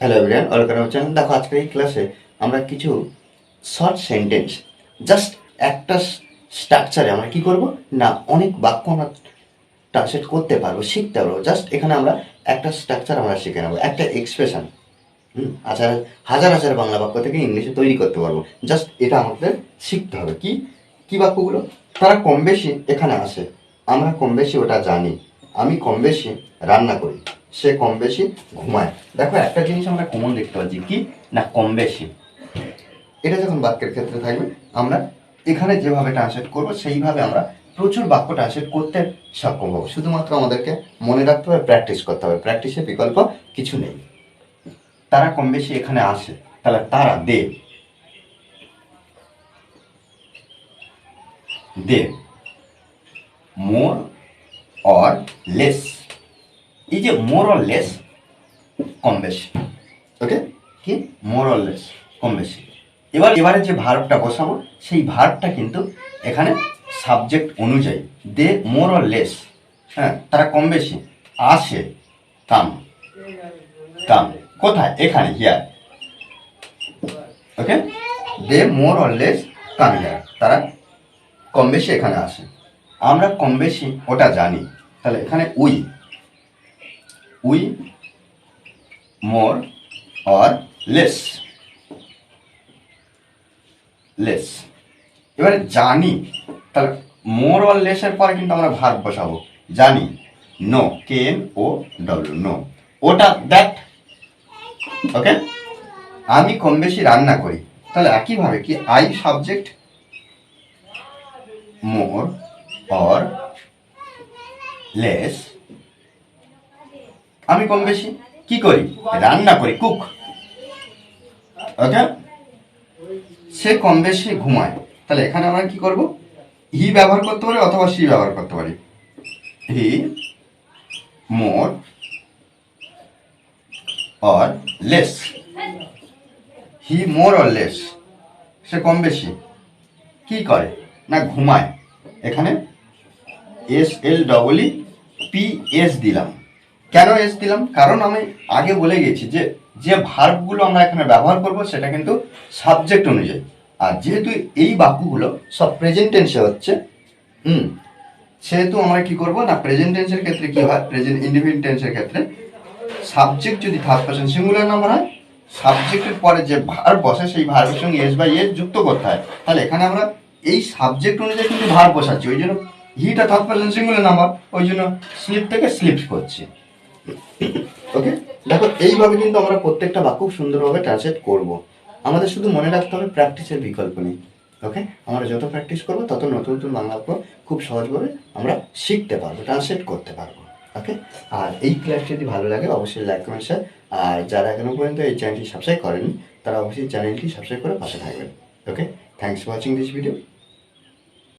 Hello everyone welcome channel দেখো, আজকের এই ক্লাসে আমরা কিছু শর্ট সেন্টেন্স জাস্ট একটা স্ট্রাকচারে আমরা কি করব? না, অনেক বাক্য আমরা ট্রান্সলেট করতে পারব, শিখতে পারব। জাস্ট এখানে আমরা একটা স্ট্রাকচার আমরা শিখে নেব, একটা এক্সপ্রেশন হুম আচ্ছা হাজার হাজার বাংলা বাক্য থেকে ইংলিশে তৈরি করতে পারব। জাস্ট এটা আমাদের শিখতে হবে। কি কি বাক্যগুলো? তারা কম বেশি এখানে আসে। আমরা কম বেশি ওটা জানি। আমি কম বেশি রান্না করি। সে কম বেশি ঘুমায়। দেখো, একটা জিনিস আমরা কমন দেখতে পাচ্ছি, কি? না, কম বেশি। এটা যখন বাক্যের ক্ষেত্রে থাকবে, আমরা এখানে যেভাবে ট্রান্সলেট করব, সেইভাবে আমরা প্রচুর বাক্য ট্রান্সলেট করতে সক্ষম হব। শুধুমাত্র আমাদেরকে মনে রাখতে হবে প্র্যাকটিস করতে হবে। প্র্যাকটিসের বিকল্প কিছু নেই। তারা কম বেশি এখানে আসে, তাহলে তারা they. They. More or less more or less কম বেশি ওকে কি মোর অর লেস কম বেশি এবার এবারে যে ভার্বটা বসাবো সেই ভার্বটা কিন্তু এখানে সাবজেক্ট অনুযায়ী দে মোর অর লেস হ্যাঁ তারা কম বেশি আসে কাম কাম কোথায়? এখানে here okay they more or less come here তারা কম বেশি এখানে আসে। আমরা কম বেশি ওটা জানি। তাহলে এখানে we we, more or less. Less. এবারে জানি, তাহলে মোর অর লেসের পরে কিন্তু আমরা ভার্ব বসাবো। জানি, no, K, N, O, W, know. ওটা দ্যাট, ওকে? আমি কম বেশি রান্না করি। তাহলে একইভাবে কি I subject? More or less. আমি কম বেশি? কি করি? রান্না করি কুক ওকে সে কম বেশি ঘুমায়। তাহলে এখানে আমরা কি করব? হি ব্যবহার করতে পারি অথবা সি ব্যবহার করতে পারি। He, more, or, less. He, more, or, less. সে কম বেশি। কি করে? না, ঘুমায়। এখানে S, L double E P, S দিলাম। কেন এস দিলাম কারণ আমি আগে বলে গেছি যে যে ভার্বগুলো আমরা এখানে ব্যবহার করব, সেটা কিন্তু সাবজেক্ট অনুযায়ী। আর যেহেতু এই বাক্যগুলো সব প্রেজেন্ট টেন্সে হচ্ছে, হুম, সেহেতু আমরা কি করব? না প্রেজেন্ট টেন্সের ক্ষেত্রে কি হয়? প্রেজেন্ট ইন্ডিপেন্ডেন্ট টেন্সের ক্ষেত্রে সাবজেক্ট যদি থার্ড পার্সন সিঙ্গুলার নাম্বার হয় সাবজেক্টের পরে যে ভার বসে, সেই ভার্বের সঙ্গে এস বাই এস যুক্ত করতে হয়। তাহলে এখানে আমরা এই সাবজেক্ট অনুযায়ী কিন্তু ভার বসাচ্ছি। ওই জন্য হিটা থার্ড পার্সন সিঙ্গুলার নাম্বার ওই জন্য স্লিপ থেকে স্লিপ করছি। ওকে দেখো, এইভাবে কিন্তু আমরা প্রত্যেকটা বাক্য খুব সুন্দরভাবে ট্রান্সলেট করব। আমাদের শুধু মনে রাখতে হবে প্র্যাকটিসের বিকল্প নেই। ওকে আমরা যত প্র্যাকটিস করব, তত নতুন নতুন বাংলা খুব সহজভাবে আমরা শিখতে পারব ট্রান্সলেট করতে পারব। ওকে আর এই ক্লাস যদি ভালো লাগে, অবশ্যই লাইক কমেন্ট শেয়ার আর যারা এখনও পর্যন্ত এই চ্যানেলটি সাবস্ক্রাইব করেনি তারা অবশ্যই চ্যানেলটি সাবস্ক্রাইব করে পাশে থাকবেন। Okay thanks for watching this video